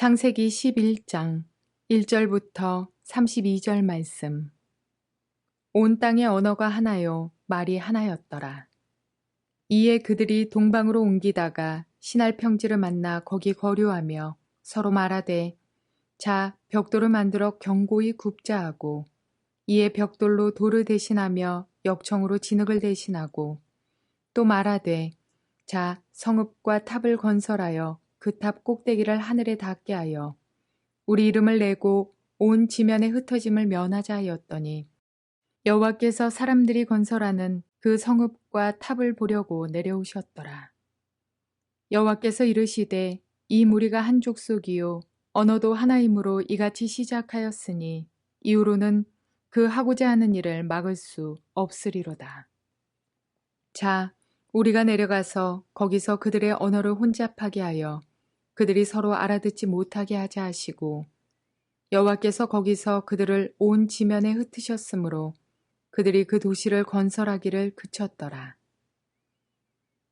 창세기 11장 1절부터 32절 말씀. 온 땅의 언어가 하나요, 말이 하나였더라. 이에 그들이 동방으로 옮기다가 신할 평지를 만나 거기 거류하며 서로 말하되 자 벽돌을 만들어 견고히 굽자 하고 이에 벽돌로 돌을 대신하며 역청으로 진흙을 대신하고 또 말하되 자 성읍과 탑을 건설하여 그 탑 꼭대기를 하늘에 닿게 하여 우리 이름을 내고 온 지면에 흩어짐을 면하자 하였더니 여호와께서 사람들이 건설하는 그 성읍과 탑을 보려고 내려오셨더라. 여호와께서 이르시되 이 무리가 한 족속이요 언어도 하나이므로 이같이 시작하였으니 이후로는 그 하고자 하는 일을 막을 수 없으리로다. 자, 우리가 내려가서 거기서 그들의 언어를 혼잡하게 하여 그들이 서로 알아듣지 못하게 하자 하시고 여호와께서 거기서 그들을 온 지면에 흩으셨으므로 그들이 그 도시를 건설하기를 그쳤더라.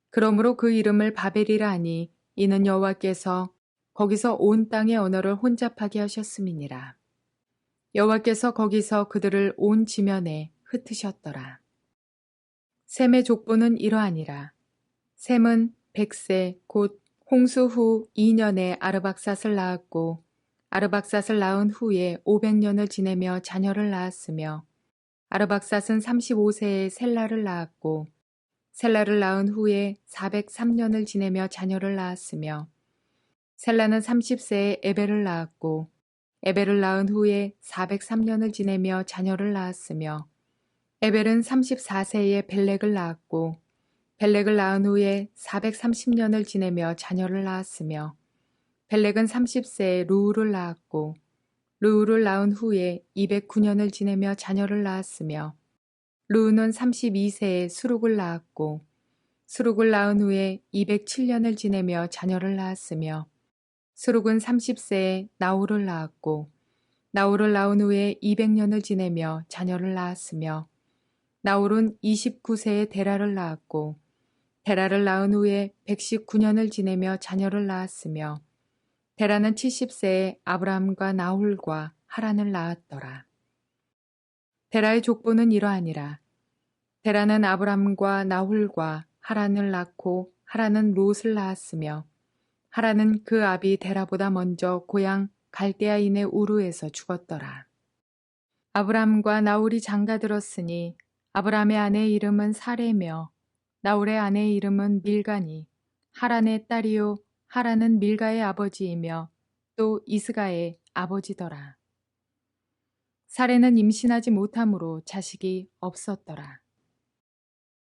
그러므로 그 이름을 바벨이라 하니 이는 여호와께서 거기서 온 땅의 언어를 혼잡하게 하셨음이니라. 여호와께서 거기서 그들을 온 지면에 흩으셨더라. 셈의 족보는 이러하니라. 셈은 백세 곧 홍수 후 2년에 아르박삿을 낳았고 아르박삿을 낳은 후에 500년을 지내며 자녀를 낳았으며 아르박삿은 35세에 셀라를 낳았고 셀라를 낳은 후에 403년을 지내며 자녀를 낳았으며 셀라는 30세에 에벨을 낳았고 에벨을 낳은 후에 403년을 지내며 자녀를 낳았으며 에벨은 34세에 벨렉을 낳았고 벨렉을 낳은 후에 430년을 지내며 자녀를 낳았으며 벨렉은 30세에 루우를 낳았고 루우를 낳은 후에 209년을 지내며 자녀를 낳았으며 루우는 32세에 수룩을 낳았고 수룩을 낳은 후에 207년을 지내며 자녀를 낳았으며 수룩은 30세에 나우를 낳았고 나우를 낳은 후에 200년을 지내며 자녀를 낳았으며 나울은 29세에 데라를 낳았고 데라를 낳은 후에 119년을 지내며 자녀를 낳았으며 데라는 70세에 아브라함과 나홀과 하란을 낳았더라. 데라의 족보는 이러하니라. 데라는 아브라함과 나홀과 하란을 낳고 하란은 롯을 낳았으며 하란은 그 아비 데라보다 먼저 고향 갈대아인의 우르에서 죽었더라. 아브라함과 나홀이 장가들었으니 아브라함의 아내의 이름은 사레며 나홀의 아내의 이름은 밀가니 하란의 딸이요 하란은 밀가의 아버지이며 또 이스가의 아버지더라. 사레는 임신하지 못함으로 자식이 없었더라.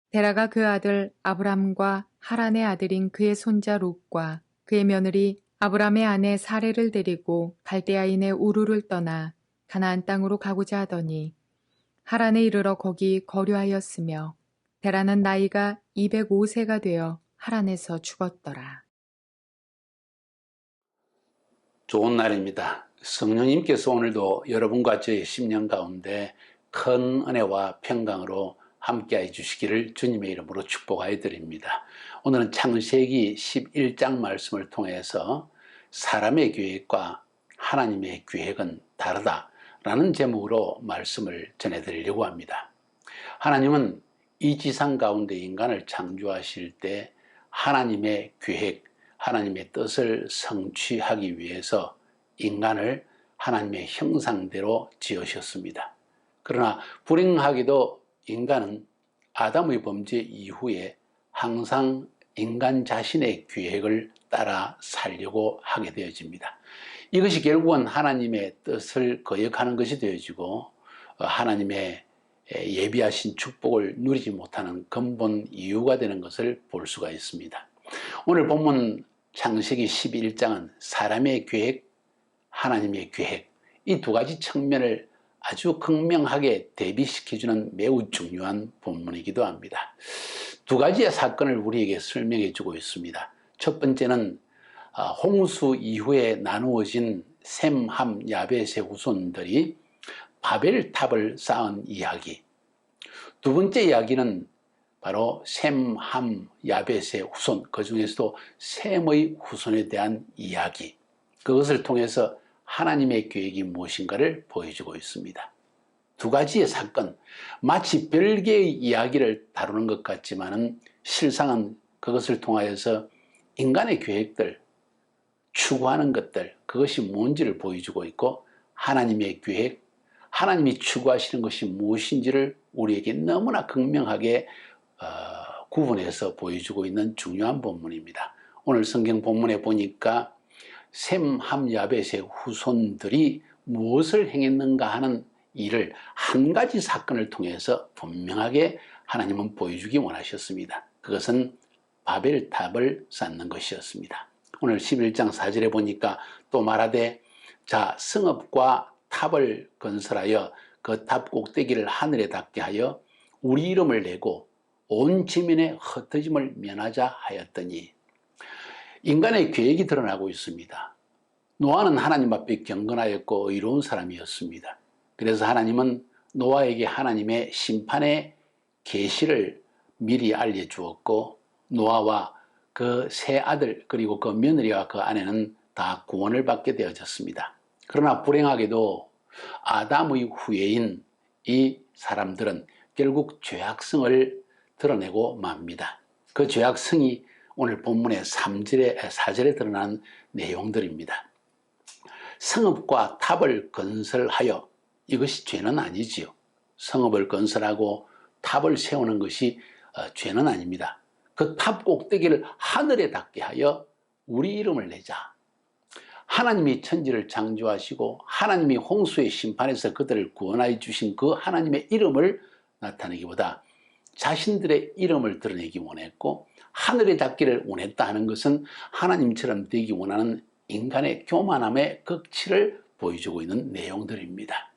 데라가 그 아들 아브람과 하란의 아들인 그의 손자 롯과 그의 며느리 아브람의 아내 사레를 데리고 갈대아인의 우르를 떠나 가나안 땅으로 가고자 하더니 하란에 이르러 거기 거류하였으며 데라는 나이가 205세가 되어 하란에서 죽었더라. 좋은 날입니다. 성령님께서 오늘도 여러분과 저의 심령 가운데 큰 은혜와 평강으로 함께해 주시기를 주님의 이름으로 축복하여 드립니다. 오늘은 창세기 11장 말씀을 통해서 사람의 계획과 하나님의 계획은 다르다라는 제목으로 말씀을 전해드리려고 합니다. 하나님은 이 지상 가운데 인간을 창조하실 때 하나님의 계획, 하나님의 뜻을 성취하기 위해서 인간을 하나님의 형상대로 지으셨습니다. 그러나 불행하게도 인간은 아담의 범죄 이후에 항상 인간 자신의 계획을 따라 살려고 하게 되어집니다. 이것이 결국은 하나님의 뜻을 거역하는 것이 되어지고 하나님의 예비하신 축복을 누리지 못하는 근본 이유가 되는 것을 볼 수가 있습니다. 오늘 본문 창세기 11장은 사람의 계획, 하나님의 계획 이 두 가지 측면을 아주 극명하게 대비시켜주는 매우 중요한 본문이기도 합니다. 두 가지의 사건을 우리에게 설명해 주고 있습니다. 첫 번째는 아, 홍수 이후에 나누어진 셈, 함, 야벳의 후손들이 바벨탑을 쌓은 이야기. 두 번째 이야기는 바로 셈, 함, 야벳의 후손 그 중에서도 셈의 후손에 대한 이야기. 그것을 통해서 하나님의 계획이 무엇인가를 보여주고 있습니다. 두 가지의 사건, 마치 별개의 이야기를 다루는 것 같지만 은 실상은 그것을 통하여서 인간의 계획들, 추구하는 것들, 그것이 뭔지를 보여주고 있고 하나님의 계획, 하나님이 추구하시는 것이 무엇인지를 우리에게 너무나 극명하게 어, 구분해서 보여주고 있는 중요한 본문입니다. 오늘 성경 본문에 보니까 셈, 함, 야벳의 후손들이 무엇을 행했는가 하는 일을 한 가지 사건을 통해서 분명하게 하나님은 보여주기 원하셨습니다. 그것은 바벨탑을 쌓는 것이었습니다. 오늘 11장 4절에 보니까 또 말하되 자 성읍과 탑을 건설하여 그 탑 꼭대기를 하늘에 닿게 하여 우리 이름을 내고 온 지면의 흩어짐을 면하자 하였더니 인간의 계획이 드러나고 있습니다. 노아는 하나님 앞에 경건하였고 의로운 사람이었습니다. 그래서 하나님은 노아에게 하나님의 심판의 계시를 미리 알려주었고 노아와 그 세 아들 그리고 그 며느리와 그 아내는 다 구원을 받게 되어졌습니다. 그러나 불행하게도 아담의 후예인 이 사람들은 결국 죄악성을 드러내고 맙니다. 그 죄악성이 오늘 본문의 3절에, 4절에 드러난 내용들입니다. 성읍과 탑을 건설하여 이것이 죄는 아니지요. 성읍을 건설하고 탑을 세우는 것이 어, 죄는 아닙니다. 그 탑 꼭대기를 하늘에 닿게 하여 우리 이름을 내자. 하나님이 천지를 창조하시고 하나님이 홍수의 심판에서 그들을 구원하여 주신 그 하나님의 이름을 나타내기보다 자신들의 이름을 드러내기 원했고 하늘에 닿기를 원했다 하는 것은 하나님처럼 되기 원하는 인간의 교만함의 극치를 보여주고 있는 내용들입니다.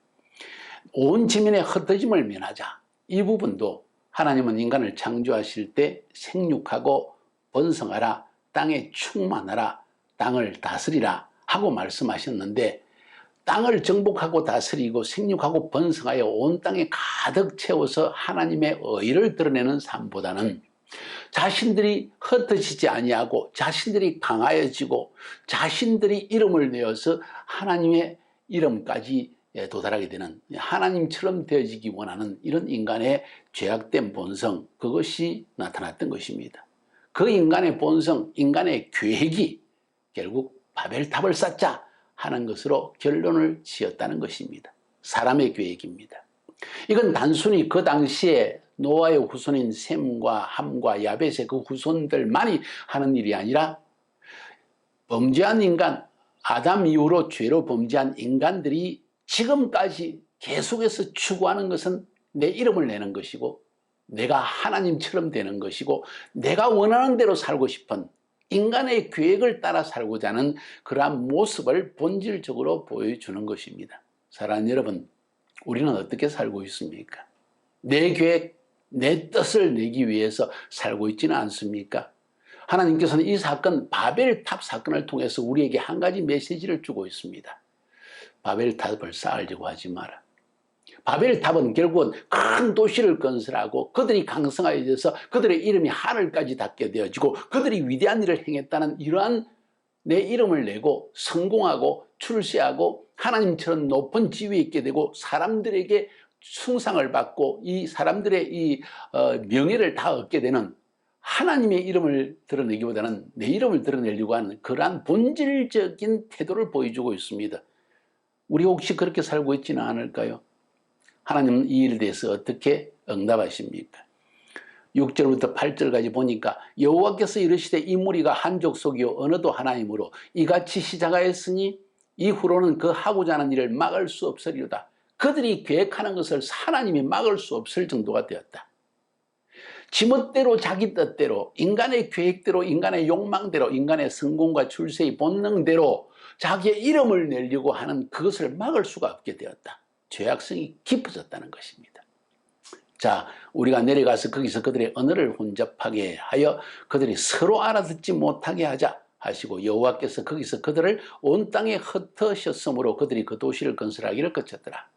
온 지면의 흩어짐을 면하자. 이 부분도 하나님은 인간을 창조하실 때 생육하고 번성하라, 땅에 충만하라, 땅을 다스리라 하고 말씀하셨는데 땅을 정복하고 다스리고 생육하고 번성하여 온 땅에 가득 채워서 하나님의 의를 드러내는 삶보다는 자신들이 흩어지지 아니하고 자신들이 강하여지고 자신들이 이름을 내어서 하나님의 이름까지 도달하게 되는 하나님처럼 되어지기 원하는 이런 인간의 죄악된 본성 그것이 나타났던 것입니다. 그 인간의 본성, 인간의 계획이 결국 바벨탑을 쌓자 하는 것으로 결론을 지었다는 것입니다. 사람의 계획입니다. 이건 단순히 그 당시에 노아의 후손인 셈과 함과 야벳의 그 후손들만이 하는 일이 아니라 범죄한 인간, 아담 이후로 죄로 범죄한 인간들이 지금까지 계속해서 추구하는 것은 내 이름을 내는 것이고 내가 하나님처럼 되는 것이고 내가 원하는 대로 살고 싶은 인간의 계획을 따라 살고자 하는 그러한 모습을 본질적으로 보여주는 것입니다. 사랑하는 여러분, 우리는 어떻게 살고 있습니까? 내 계획, 내 뜻을 내기 위해서 살고 있지는 않습니까? 하나님께서는 이 사건, 바벨탑 사건을 통해서 우리에게 한 가지 메시지를 주고 있습니다. 바벨탑을 쌓으려고 하지 마라. 바벨탑은 결국은 큰 도시를 건설하고 그들이 강성하여 져서 그들의 이름이 하늘까지 닿게 되어지고 그들이 위대한 일을 행했다는 이러한 내 이름을 내고 성공하고 출세하고 하나님처럼 높은 지위에 있게 되고 사람들에게 숭상을 받고 이 사람들의 이 어, 명예를 다 얻게 되는 하나님의 이름을 드러내기보다는 내 이름을 드러내려고 하는 그러한 본질적인 태도를 보여주고 있습니다. 우리 혹시 그렇게 살고 있지는 않을까요? 하나님은 이 일에 대해서 어떻게 응답하십니까? 6절부터 8절까지 보니까 여호와께서 이르시되 이 무리가 한족 속이요 언어도 하나님으로 이같이 시작하였으니 이후로는 그 하고자 하는 일을 막을 수 없으리로다. 그들이 계획하는 것을 하나님이 막을 수 없을 정도가 되었다. 지멋대로 자기 뜻대로 인간의 계획대로 인간의 욕망대로 인간의 성공과 출세의 본능대로 자기의 이름을 내려고 하는 그것을 막을 수가 없게 되었다. 죄악성이 깊어졌다는 것입니다. 자, 우리가 내려가서 거기서 그들의 언어를 혼잡하게 하여 그들이 서로 알아듣지 못하게 하자 하시고 여호와께서 거기서 그들을 온 땅에 흩으셨으므로 그들이 그 도시를 건설하기를 거쳤더라.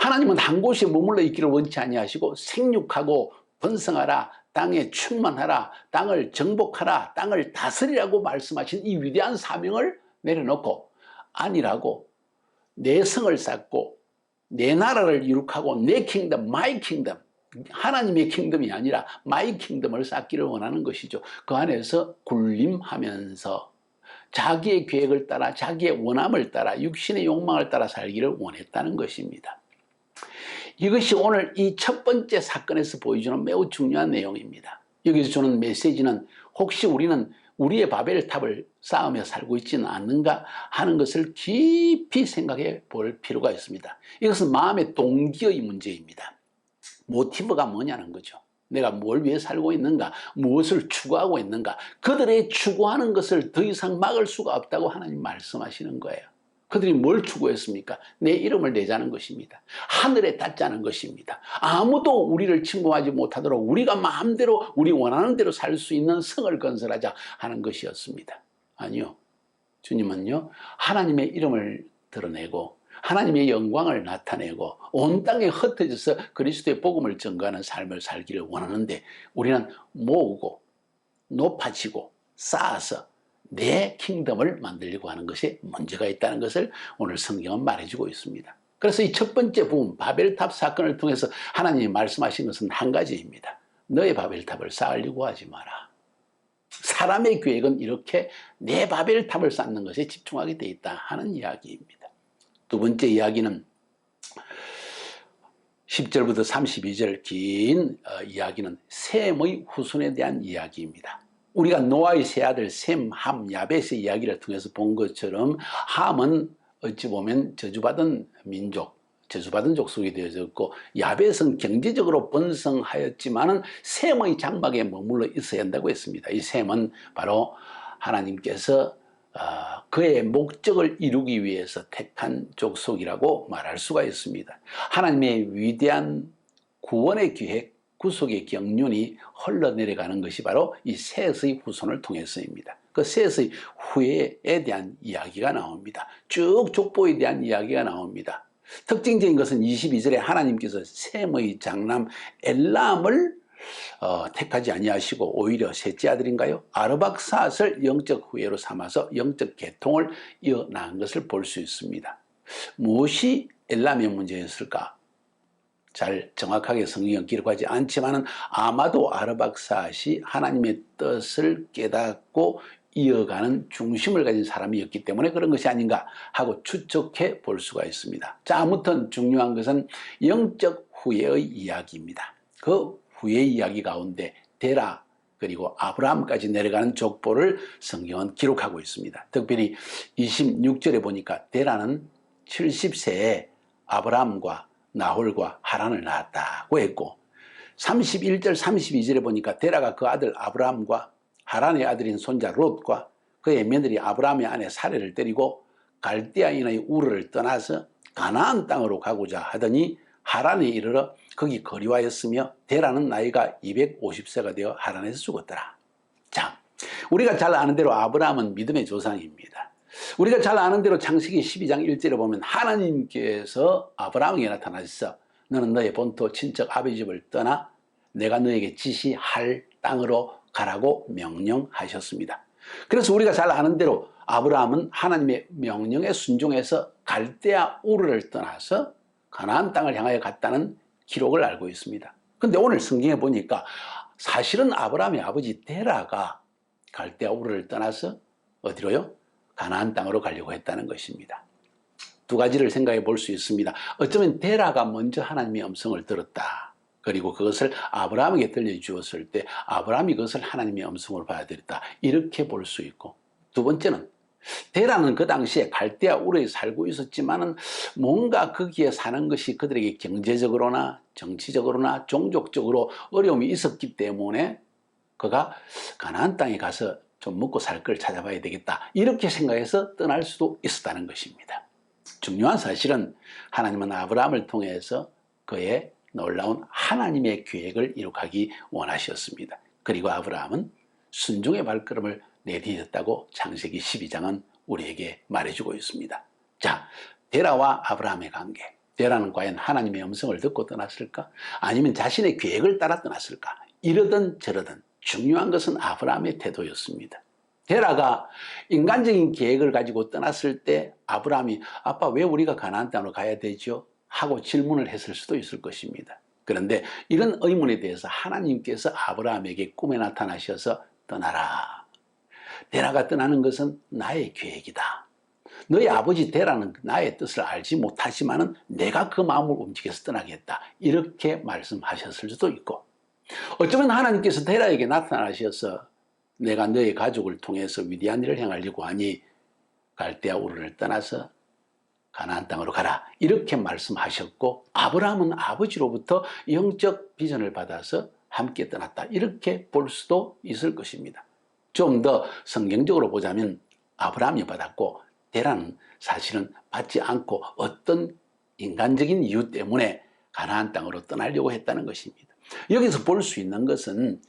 하나님은 한 곳에 머물러 있기를 원치 아니하시고 생육하고 번성하라 땅에 충만하라 땅을 정복하라 땅을 다스리라고 말씀하신 이 위대한 사명을 내려놓고 아니라고 내 성을 쌓고 내 나라를 이룩하고 내 킹덤, 마이 킹덤 하나님의 킹덤이 아니라 마이 킹덤을 쌓기를 원하는 것이죠. 그 안에서 군림하면서 자기의 계획을 따라 자기의 원함을 따라 육신의 욕망을 따라 살기를 원했다는 것입니다. 이것이 오늘 이 첫 번째 사건에서 보여주는 매우 중요한 내용입니다. 여기서 주는 메시지는 혹시 우리는 우리의 바벨탑을 쌓으며 살고 있지는 않는가 하는 것을 깊이 생각해 볼 필요가 있습니다. 이것은 마음의 동기의 문제입니다. 모티브가 뭐냐는 거죠. 내가 뭘 위해 살고 있는가, 무엇을 추구하고 있는가, 그들의 추구하는 것을 더 이상 막을 수가 없다고 하나님 말씀하시는 거예요. 그들이 뭘 추구했습니까? 내 이름을 내자는 것입니다. 하늘에 닿자는 것입니다. 아무도 우리를 침범하지 못하도록 우리가 마음대로 우리 원하는 대로 살 수 있는 성을 건설하자 하는 것이었습니다. 아니요. 주님은요, 하나님의 이름을 드러내고 하나님의 영광을 나타내고 온 땅에 흩어져서 그리스도의 복음을 증거하는 삶을 살기를 원하는데 우리는 모으고 높아지고 쌓아서 내 킹덤을 만들려고 하는 것에 문제가 있다는 것을 오늘 성경은 말해주고 있습니다. 그래서 이 첫 번째 부분 바벨탑 사건을 통해서 하나님이 말씀하신 것은 한 가지입니다. 너의 바벨탑을 쌓으려고 하지 마라. 사람의 계획은 이렇게 내 바벨탑을 쌓는 것에 집중하게 돼 있다 하는 이야기입니다. 두 번째 이야기는 10절부터 32절 긴 어, 이야기는 셈의 후손에 대한 이야기입니다. 우리가 노아의 세 아들 셈, 함, 야벳의 이야기를 통해서 본 것처럼 함은 어찌 보면 저주받은 민족, 저주받은 족속이 되어졌고 야벳은 경제적으로 번성하였지만은 셈의 장막에 머물러 있어야 한다고 했습니다. 이 셈은 바로 하나님께서 어, 그의 목적을 이루기 위해서 택한 족속이라고 말할 수가 있습니다. 하나님의 위대한 구원의 계획, 구속의 경륜이 흘러내려가는 것이 바로 이 셋의 후손을 통해서입니다. 그 셋의 후예에 대한 이야기가 나옵니다. 쭉 족보에 대한 이야기가 나옵니다. 특징적인 것은 22절에 하나님께서 셈의 장남 엘람을 어, 택하지 아니하시고 오히려 셋째 아들인가요? 아르박사스를 영적 후예로 삼아서 영적 계통을 이어나간 것을 볼 수 있습니다. 무엇이 엘람의 문제였을까? 잘 정확하게 성경 기록하지 않지만 아마도 아르박사시 하나님의 뜻을 깨닫고 이어가는 중심을 가진 사람이었기 때문에 그런 것이 아닌가 하고 추측해 볼 수가 있습니다. 자, 아무튼 중요한 것은 영적 후예의 이야기입니다. 그 후예 이야기 가운데 데라 그리고 아브라함까지 내려가는 족보를 성경은 기록하고 있습니다. 특별히 26절에 보니까 데라는 70세에 아브라함과 나홀과 하란을 낳았다고 했고 31절 32절에 보니까 데라가 그 아들 아브라함과 하란의 아들인 손자 롯과 그의 며느리 아브라함의 아내 사례를 때리고 갈대아인의 우르를 떠나서 가나안 땅으로 가고자 하더니 하란에 이르러 거기 거리와였으며 데라는 나이가 250세가 되어 하란에서 죽었더라. 자, 우리가 잘 아는 대로 아브라함은 믿음의 조상입니다. 우리가 잘 아는 대로 창세기 12장 1절에 보면 하나님께서 아브라함에게 나타나셔서 너는 너의 본토 친척 아버지 집을 떠나 내가 너에게 지시할 땅으로 가라고 명령하셨습니다. 그래서 우리가 잘 아는 대로 아브라함은 하나님의 명령에 순종해서 갈대아 우르를 떠나서 가나안 땅을 향하여 갔다는 기록을 알고 있습니다. 근데 오늘 성경에 보니까 사실은 아브라함의 아버지 데라가 갈대아 우르를 떠나서 어디로요? 가나안 땅으로 가려고 했다는 것입니다. 두 가지를 생각해 볼 수 있습니다. 어쩌면 데라가 먼저 하나님의 음성을 들었다. 그리고 그것을 아브라함에게 들려주었을 때 아브라함이 그것을 하나님의 음성으로 받아들였다. 이렇게 볼 수 있고 두 번째는 데라는 그 당시에 갈대아 우르에 살고 있었지만은 뭔가 거기에 사는 것이 그들에게 경제적으로나 정치적으로나 종족적으로 어려움이 있었기 때문에 그가 가나안 땅에 가서 좀 먹고 살 걸 찾아봐야 되겠다 이렇게 생각해서 떠날 수도 있었다는 것입니다. 중요한 사실은 하나님은 아브라함을 통해서 그의 놀라운 하나님의 계획을 이룩하기 원하셨습니다. 그리고 아브라함은 순종의 발걸음을 내디뎠다고 창세기 12장은 우리에게 말해주고 있습니다. 자, 데라와 아브라함의 관계. 데라는 과연 하나님의 음성을 듣고 떠났을까? 아니면 자신의 계획을 따라 떠났을까? 이러든 저러든 중요한 것은 아브라함의 태도였습니다. 데라가 인간적인 계획을 가지고 떠났을 때 아브라함이 아빠 왜 우리가 가나안 땅으로 가야 되죠? 하고 질문을 했을 수도 있을 것입니다. 그런데 이런 의문에 대해서 하나님께서 아브라함에게 꿈에 나타나셔서 떠나라. 데라가 떠나는 것은 나의 계획이다. 너희 아버지 데라는 나의 뜻을 알지 못하지만 은 내가 그 마음을 움직여서 떠나겠다. 이렇게 말씀하셨을 수도 있고 어쩌면 하나님께서 데라에게 나타나셔서 내가 너의 가족을 통해서 위대한 일을 행하려고 하니 갈대아 우르를 떠나서 가나안 땅으로 가라 이렇게 말씀하셨고 아브라함은 아버지로부터 영적 비전을 받아서 함께 떠났다 이렇게 볼 수도 있을 것입니다. 좀 더 성경적으로 보자면 아브라함이 받았고 데라는 사실은 받지 않고 어떤 인간적인 이유 때문에 가나안 땅으로 떠나려고 했다는 것입니다. 여기서 볼 수 있는 것은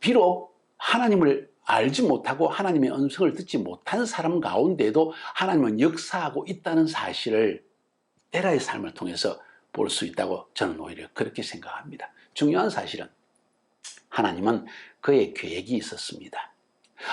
비록 하나님을 알지 못하고 하나님의 음성을 듣지 못한 사람 가운데도 하나님은 역사하고 있다는 사실을 에라의 삶을 통해서 볼 수 있다고 저는 오히려 그렇게 생각합니다. 중요한 사실은 하나님은 그의 계획이 있었습니다.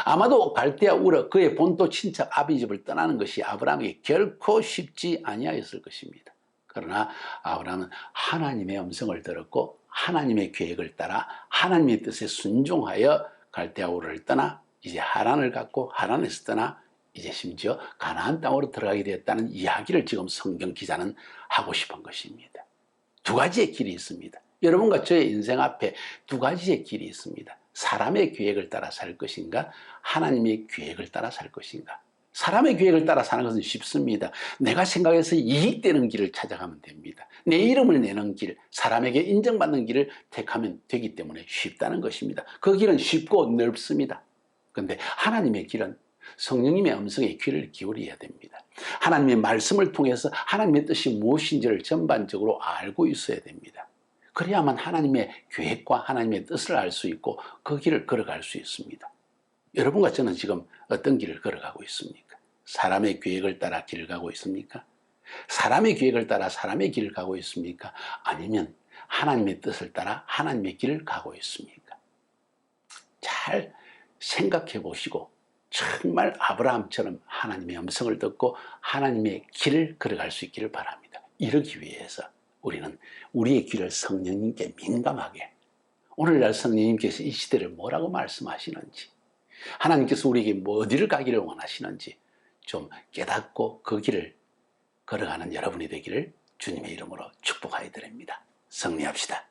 아마도 갈대아 우르 그의 본토 친척 아비 집을 떠나는 것이 아브라함에게 결코 쉽지 아니하였을 것입니다. 그러나 아브라함은 하나님의 음성을 들었고 하나님의 계획을 따라 하나님의 뜻에 순종하여 갈대아 우르를 떠나 이제 하란을 갖고 하란에서 떠나 이제 심지어 가나안 땅으로 들어가게 되었다는 이야기를 지금 성경 기자는 하고 싶은 것입니다. 두 가지의 길이 있습니다. 여러분과 저의 인생 앞에 두 가지의 길이 있습니다. 사람의 계획을 따라 살 것인가 하나님의 계획을 따라 살 것인가 사람의 계획을 따라 사는 것은 쉽습니다. 내가 생각해서 이익되는 길을 찾아가면 됩니다. 내 이름을 내는 길, 사람에게 인정받는 길을 택하면 되기 때문에 쉽다는 것입니다. 그 길은 쉽고 넓습니다. 그런데 하나님의 길은 성령님의 음성에 귀를 기울여야 됩니다. 하나님의 말씀을 통해서 하나님의 뜻이 무엇인지를 전반적으로 알고 있어야 됩니다. 그래야만 하나님의 계획과 하나님의 뜻을 알 수 있고 그 길을 걸어갈 수 있습니다. 여러분과 저는 지금 어떤 길을 걸어가고 있습니까? 사람의 계획을 따라 길을 가고 있습니까? 사람의 계획을 따라 사람의 길을 가고 있습니까? 아니면 하나님의 뜻을 따라 하나님의 길을 가고 있습니까? 잘 생각해 보시고 정말 아브라함처럼 하나님의 음성을 듣고 하나님의 길을 걸어갈 수 있기를 바랍니다. 이러기 위해서 우리는 우리의 귀를 성령님께 민감하게 오늘날 성령님께서 이 시대를 뭐라고 말씀하시는지 하나님께서 우리에게 뭐 어디를 가기를 원하시는지 좀 깨닫고 그 길을 걸어가는 여러분이 되기를 주님의 이름으로 축복하여 드립니다. 승리합시다.